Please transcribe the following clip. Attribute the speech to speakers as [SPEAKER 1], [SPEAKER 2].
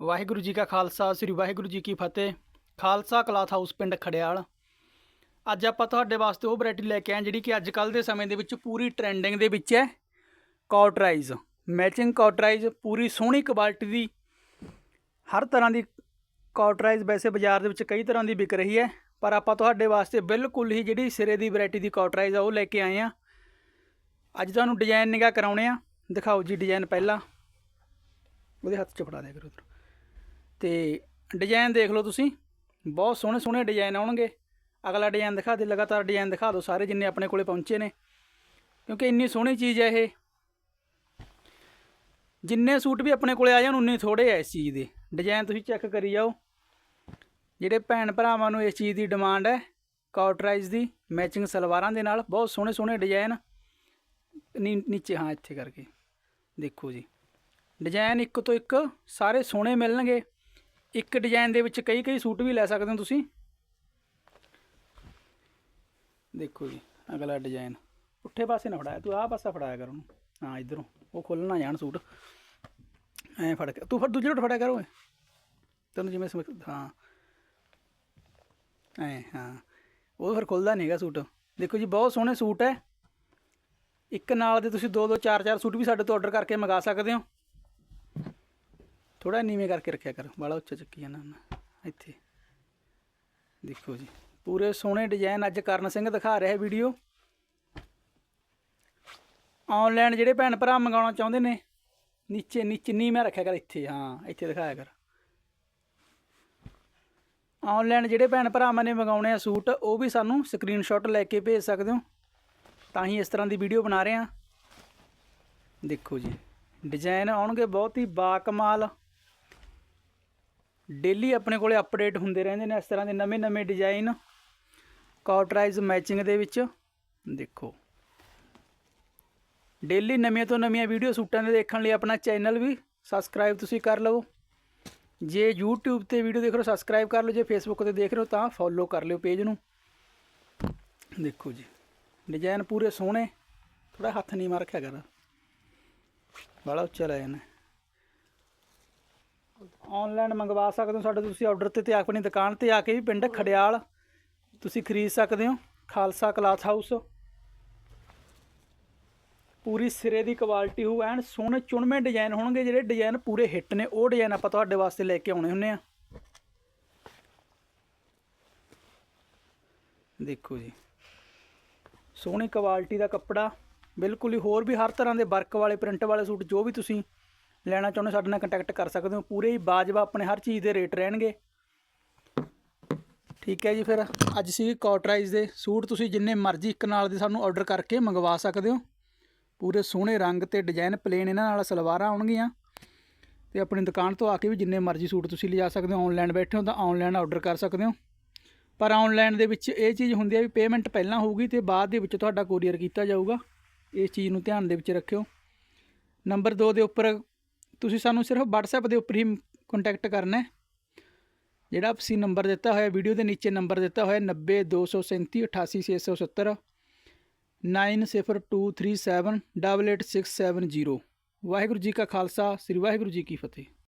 [SPEAKER 1] ਵਾਹਿਗੁਰੂ ਜੀ ਕਾ ਖਾਲਸਾ, ਸ੍ਰੀ ਵਾਹਿਗੁਰੂ ਜੀ ਕੀ ਫਤਿਹ। Khalsa cloth house ਪਿੰਡ ਖੜਿਆਲ। ਅੱਜ ਆਪਾਂ ਤੁਹਾਡੇ ਵਾਸਤੇ ਉਹ ਵੈਰਾਈਟੀ ਲੈ ਕੇ ਆਏ ਹਾਂ ਜਿਹੜੀ ਕਿ ਅੱਜ ਕੱਲ ਦੇ ਸਮੇਂ ਦੇ ਵਿੱਚ ਪੂਰੀ ਟ੍ਰੈਂਡਿੰਗ ਦੇ ਵਿੱਚ ਹੈ। ਕਾਟਰਾਈਜ਼ ਮੈਚਿੰਗ ਕਾਟਰਾਈਜ਼ ਪੂਰੀ ਸੋਹਣੀ ਕੁਆਲਿਟੀ ਦੀ ਹਰ ਤਰ੍ਹਾਂ ਦੀ ਕਾਟਰਾਈਜ਼ ਵੈਸੇ ਬਾਜ਼ਾਰ ਦੇ ਵਿੱਚ ਕਈ ਤਰ੍ਹਾਂ ਦੀ ਵਿਕ ਰਹੀ ਹੈ, ਪਰ ਆਪਾਂ ਤੁਹਾਡੇ ਵਾਸਤੇ ਬਿਲਕੁਲ ਹੀ ਜਿਹੜੀ ਸਿਰੇ ਦੀ ਵੈਰਾਈਟੀ ਦੀ ਕਾਟਰਾਈਜ਼ ਆ ਉਹ ਲੈ ਕੇ ਆਏ ਆ ਅੱਜ ਤੁਹਾਨੂੰ ਡਿਜ਼ਾਈਨ ਨਿਗਾ ਕਰਾਉਣੇ ਆ। ਦਿਖਾਓ ਜੀ ਡਿਜ਼ਾਈਨ ਪਹਿਲਾਂ। ਉਹਦੇ ਹੱਥ 'ਚ ਫੜਾ ਦਿਆ ਕਰੋ ਤੇ ਡਿਜ਼ਾਈਨ ਦੇਖ ਲਓ ਤੁਸੀਂ। ਬਹੁਤ ਸੋਹਣੇ ਸੋਹਣੇ ਡਿਜ਼ਾਈਨ ਆਉਣਗੇ। ਅਗਲਾ ਡਿਜ਼ਾਈਨ ਦਿਖਾ ਦੇ, ਲਗਾਤਾਰ ਡਿਜ਼ਾਈਨ ਦਿਖਾ ਦਿਓ ਸਾਰੇ ਜਿੰਨੇ ਆਪਣੇ ਕੋਲੇ ਪਹੁੰਚੇ ਨੇ। ਕਿਉਂਕਿ ਇੰਨੀ ਸੋਹਣੀ ਚੀਜ਼ ਹੈ ਇਹ। ਜਿੰਨੇ ਸੂਟ ਵੀ ਆਪਣੇ ਕੋਲੇ ਆ ਜਾਣ, ਉਨੇ ਥੋੜੇ ਐ ਇਸ ਚੀਜ਼ ਦੇ। ਡਿਜ਼ਾਈਨ ਤੁਸੀਂ ਚੈੱਕ ਕਰੀ ਜਾਓ। ਜਿਹੜੇ ਭੈਣ ਭਰਾਵਾਂ ਨੂੰ ਇਸ ਚੀਜ਼ ਦੀ ਡਿਮਾਂਡ ਹੈ ਕਾਟਰਾਈਜ਼ ਦੀ, ਮੈਚਿੰਗ ਸਲਵਾਰਾਂ ਦੇ ਨਾਲ, ਬਹੁਤ ਸੋਹਣੇ ਸੋਹਣੇ ਡਿਜ਼ਾਈਨ। ਨੀ- ਨੀਚੇ, ਹਾਂ, ਇੱਥੇ ਕਰਕੇ। ਦੇਖੋ ਜੀ। ਡਿਜ਼ਾਈਨ ਇੱਕ ਤੋਂ ਇੱਕ ਸਾਰੇ ਸੋਹਣੇ ਮਿਲਣਗੇ। ਇੱਕ ਡਿਜ਼ਾਈਨ ਦੇ ਵਿੱਚ ਕਈ ਕਈ ਸੂਟ ਵੀ ਲੈ ਸਕਦੇ ਹੋ ਤੁਸੀਂ। ਦੇਖੋ ਜੀ, ਅਗਲਾ ਡਿਜ਼ਾਈਨ ਉੱਠੇ ਪਾਸੇ ਨਾ ਫੜਾਇਆ, ਤੂੰ ਆਹ ਪਾਸਾ ਫੜਾਇਆ ਕਰ ਉਹਨੂੰ। ਹਾਂ, ਇਧਰੋਂ। ਉਹ ਖੋਲਣਾ ਜਾਣ ਸੂਟ। ਐ ਫੜ ਕੇ। ਤੂੰ ਫੜ, ਦੂਜੇ ਲੋਟ ਫੜਿਆ ਕਰ ਓਏ। ਤੈਨੂੰ ਜਿਵੇਂ ਸਮਝ, ਹਾਂ। ਐ, ਹਾਂ। ਉਹ ਫਿਰ ਖੁੱਲਦਾ ਨਹੀਂਗਾ ਸੂਟ। ਦੇਖੋ ਜੀ, ਬਹੁਤ ਸੋਹਣੇ ਸੂਟ ਹੈ ਇੱਕ ਨਾਲ ਦੇ ਤੁਸੀਂ ਦੋ ਦੋ, ਚਾਰ ਚਾਰ ਸੂਟ ਵੀ ਸਾਡੇ ਤੋਂ ਆਰਡਰ ਕਰਕੇ ਮੰਗਾ ਸਕਦੇ ਹੋ। ਥੋੜਾ ਨੀਵੇਂ ਕਰਕੇ ਰੱਖਿਆ ਕਰ ਬਾਲਾ ਉੱਚਾ ਚੱਕੀ ਜਾਂਦਾ ਨਾ ਇੱਥੇ। ਦੇਖੋ ਜੀ, ਪੂਰੇ ਸੋਹਣੇ ਡਿਜ਼ਾਈਨ ਅੱਜ ਕਰਨ ਸਿੰਘ ਦਿਖਾ ਰਿਹਾ ਵੀਡੀਓ ਆਨਲਾਈਨ ਜਿਹੜੇ ਭੈਣ ਭਰਾ ਮੰਗਾਉਣਾ ਚਾਹੁੰਦੇ ਨੇ, ਨੀਚੇ ਨੀਚੇ ਨੀਵੇਂ ਰੱਖਿਆ ਕਰ, ਇੱਥੇ, ਹਾਂ, ਇੱਥੇ ਦਿਖਾਇਆ ਕਰ। ਆਨਲਾਈਨ ਜਿਹੜੇ ਭੈਣ ਭਰਾਵਾਂ ਨੇ ਮੰਗਾਉਣੇ ਆ ਸੂਟ, ਉਹ ਵੀ ਸਾਨੂੰ ਸਕਰੀਨਸ਼ਾਟ ਲੈ ਕੇ ਭੇਜ ਸਕਦੇ ਹੋ। ਤਾਂ ਹੀ ਇਸ ਤਰ੍ਹਾਂ ਦੀ ਵੀਡੀਓ ਬਣਾ ਰਹੇ ਹਾਂ ਦੇਖੋ ਜੀ ਡਿਜ਼ਾਈਨ ਆਉਣਗੇ ਬਹੁਤ ਹੀ ਬਾਕਮਾਲ। ਡੇਲੀ ਆਪਣੇ ਕੋਲੇ ਅਪਡੇਟ ਹੁੰਦੇ ਰਹਿੰਦੇ ਨੇ ਇਸ ਤਰ੍ਹਾਂ ਦੇ ਨਵੇਂ-ਨਵੇਂ ਡਿਜ਼ਾਈਨ ਕਾਟਰਾਈਜ਼ ਮੈਚਿੰਗ ਦੇ ਵਿੱਚ। ਦੇਖੋ। ਡੇਲੀ ਨਵੀਆਂ ਤੋਂ ਨਵੀਆਂ ਵੀਡੀਓ ਸੂਟਾਂ ਦੇ ਦੇਖਣ ਲਈ ਆਪਣਾ ਚੈਨਲ ਵੀ ਸਬਸਕ੍ਰਾਈਬ ਤੁਸੀਂ ਕਰ ਲਵੋ। ਜੇ YouTube ਤੇ ਵੀਡੀਓ ਦੇਖ ਰਹੇ ਹੋ ਸਬਸਕ੍ਰਾਈਬ ਕਰ ਲਓ। ਜੇ Facebook ਤੇ ਦੇਖ ਰਹੇ ਹੋ, ਤਾਂ ਫੋਲੋ ਕਰ ਲਿਓ ਪੇਜ ਨੂੰ। ਦੇਖੋ ਜੀ। ਡਿਜ਼ਾਈਨ ਪੂਰੇ ਸੋਹਣੇ। ਥੋੜਾ ਹੱਥ ਨਹੀਂ ਮਾਰ ਰੱਖਿਆ ਕਰ ਬੜਾ ਉੱਚਾ ਲੈ ਜਾਣਾ। ਆਨਲਾਈਨ ਮੰਗਵਾ ਸਕਦੇ ਹੋ। ਸਾਡੇ ਤੁਸੀਂ ਆਰਡਰ ਤੇ ਤੇ ਆਪਣੀ ਦੁਕਾਨ ਤੇ ਆ ਕੇ ਵੀ ਪਿੰਡ ਖੜਿਆਲ ਤੁਸੀਂ ਖਰੀਦ ਸਕਦੇ ਹੋ। Khalsa cloth house. ਪੂਰੀ ਸਿਰੇ ਦੀ ਕੁਆਲਿਟੀ ਹੋ ਐਨ ਸੋਹਣੇ ਚੁਣਵੇਂ ਡਿਜ਼ਾਈਨ ਹੋਣਗੇ, ਜਿਹੜੇ ਡਿਜ਼ਾਈਨ ਪੂਰੇ ਹਿੱਟ ਨੇ। ਉਹ ਡਿਜ਼ਾਈਨ ਆਪਾਂ ਤੁਹਾਡੇ ਵਾਸਤੇ ਲੈ ਕੇ ਆਉਣੇ ਹੁੰਨੇ ਆ। ਦੇਖੋ ਜੀ। ਸੋਹਣੀ ਕੁਆਲਿਟੀ ਦਾ ਕੱਪੜਾ, ਬਿਲਕੁਲ ਹੀ ਹੋਰ ਵੀ ਹਰ ਤਰ੍ਹਾਂ ਦੇ ਵਰਕ ਵਾਲੇ ਪ੍ਰਿੰਟ ਵਾਲੇ ਸੂਟ, ਜੋ ਵੀ ਤੁਸੀਂ ਲੈਣਾ ਚਾਹੁੰਦੇ ਸਾਡੇ ਨਾਲ ਕੰਟੈਕਟ ਕਰ ਸਕਦੇ ਹੋ। ਪੂਰੇ ਹੀ ਬਾਜਵਾ ਆਪਣੇ ਹਰ ਚੀਜ਼ ਦੇ ਰੇਟ ਰਹਿਣਗੇ। ਠੀਕ ਹੈ ਜੀ, ਫਿਰ ਅੱਜ ਸੀ ਕਾਟਰਾਈਜ਼ ਦੇ ਸੂਟ। ਤੁਸੀਂ ਜਿੰਨੇ ਮਰਜ਼ੀ ਇੱਕ ਨਾਲ ਦੇ ਸਾਨੂੰ ਆਰਡਰ ਕਰਕੇ ਮੰਗਵਾ ਸਕਦੇ ਹੋ। ਪੂਰੇ ਸੋਹਣੇ ਰੰਗ ਤੇ ਡਿਜ਼ਾਈਨ ਪਲੇਨ ਇਹਨਾਂ ਨਾਲ ਸਲਵਾਰਾਂ ਆਉਣਗੀਆਂ। ਤੇ ਆਪਣੀ ਦੁਕਾਨ ਤੋਂ ਆ ਕੇ ਵੀ ਜਿੰਨੇ ਮਰਜ਼ੀ ਸੂਟ ਤੁਸੀਂ ਲਿਜਾ ਸਕਦੇ ਹੋ। ਆਨਲਾਈਨ ਬੈਠੇ ਹੋ ਤਾਂ ਆਨਲਾਈਨ ਆਰਡਰ ਕਰ ਸਕਦੇ ਹੋ। ਪਰ ਆਨਲਾਈਨ ਦੇ ਵਿੱਚ ਇਹ ਚੀਜ਼ ਹੁੰਦੀ ਹੈ ਵੀ ਪੇਮੈਂਟ ਪਹਿਲਾਂ ਹੋਊਗੀ ਤੇ ਬਾਅਦ ਦੇ ਵਿੱਚ ਤੁਹਾਡਾ ਕੋਰੀਅਰ ਕੀਤਾ ਜਾਊਗਾ। ਇਸ ਚੀਜ਼ ਨੂੰ ਧਿਆਨ ਦੇ ਵਿੱਚ ਰੱਖਿਓ। ਨੰਬਰ 2 ਦੇ ਉੱਪਰ ਤੁਸੀਂ ਸਾਨੂੰ ਸਿਰਫ WhatsApp ਦੇ ਉੱਪਰ ਹੀ ਕੰਟੈਕਟ ਕਰਨਾ ਹੈ। ਜਿਹੜਾ ਅਸੀਂ ਨੰਬਰ ਦਿੱਤਾ ਹੋਇਆ ਵੀਡੀਓ ਦੇ ਨੀਚੇ ਨੰਬਰ ਦਿੱਤਾ ਹੋਇਆ 9023388670 9023788670 ਵਾਹਿਗੁਰੂ ਜੀ ਕਾ ਖਾਲਸਾ, ਸ੍ਰੀ ਵਾਹਿਗੁਰੂ ਜੀ ਕੀ ਫਤਿਹ।